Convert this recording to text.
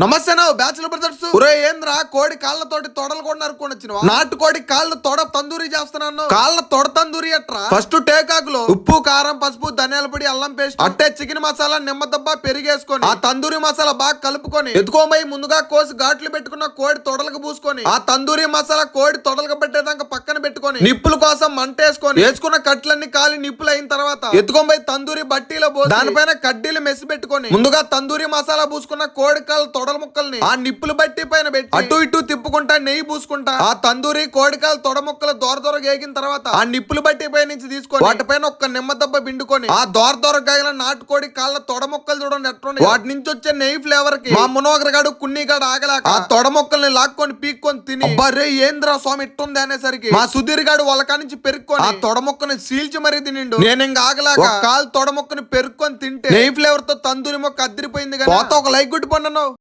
నమస్తే నా bachelor brothers. ఒరే ఏంద్రా కోడి కాళ్ళతోటి తొడలు కూడా నరుకొని వచ్చిన నాటు కోడి కాళ్ళు తొడ తందూరి చేస్తున్నాను. కాళ్ళ తొడ తందూరి అట్రా ఫస్ట్ టేకాకులో. ఉప్పు కారం పసుపు ధనియాల పొడి అల్లం పేస్ట్. అట్టే చికెన్ మసాలా నిమ్మదబ్బ పెరిగేసుకొని. ఆ తందూరి మసాలా బాగా కలుపుకొని. ఎత్తుకోబోయి ముందుగా కోసి ఘాట్లు పెట్టుకున్న కోడి తొడలకు పూసుకొని. ఆ తందూరి మసాలా కోడి తొడలకు పెట్టేదాకా పక్కన పెట్టుకొని. నిప్పుల కోసం మంటేసుకొని. వేసుకున్న కట్లన్నీ కాలి నిప్పులు అయిన తర్వాత. ఎత్తుకోబోయి తందూరి బట్టీలో పోసి. దానిపైన కడ్డీలు మెసి పెట్టుకొని. ముందుగా తందూరి మసాలా పూసుకున్న కోడి కాళ్ళ తొడల ముక్కల్ని. ఆ నిప్పులు బట్టి పైన పెట్టి. అటు ఇటు తిప్పుకుంటా నెయ్యి పూసుకుంటా. ఆ తందూరి కోడికాయలు తొడ ముక్కలు దోర దోర గేగిన తర్వాత ఆ నిప్పులు బట్టి పై నుంచి తీసుకొని వాటిపైన ఒక్క నిమ్మ దెబ్బ పిండుకొని ఆ దోర దోర గాయల నాటుకోడి కాళ్ళ తొడ ముక్కలు చూడండి ఎట్లున్నాయి. వాటి నుంచి వచ్చే నెయ్యి ఫ్లేవర్కి మా మునోగరగాడు కున్నిగాడు ఆగలేక ఆ తొడ ముక్కల్ని లాక్కొని పీక్కొని తిని బర్రే ఏంద్రా స్వామి ఇట్టుంది అనేసరికి మా సుధీర్ గాడు వాళ్ళ నుంచి పెరుక్కొని ఆ తొడ ముక్కని సీల్చి మరీ తినిండు. నేను ఇంకా ఆగలేక కాలు తొడ ముక్కని పెరుక్కొని తింటే నెయ్యి ఫ్లేవర్తో తందూరి మొక్క అద్దరిపోయింది పోత ఒక లైక్ గుడ్డి పండున్నావు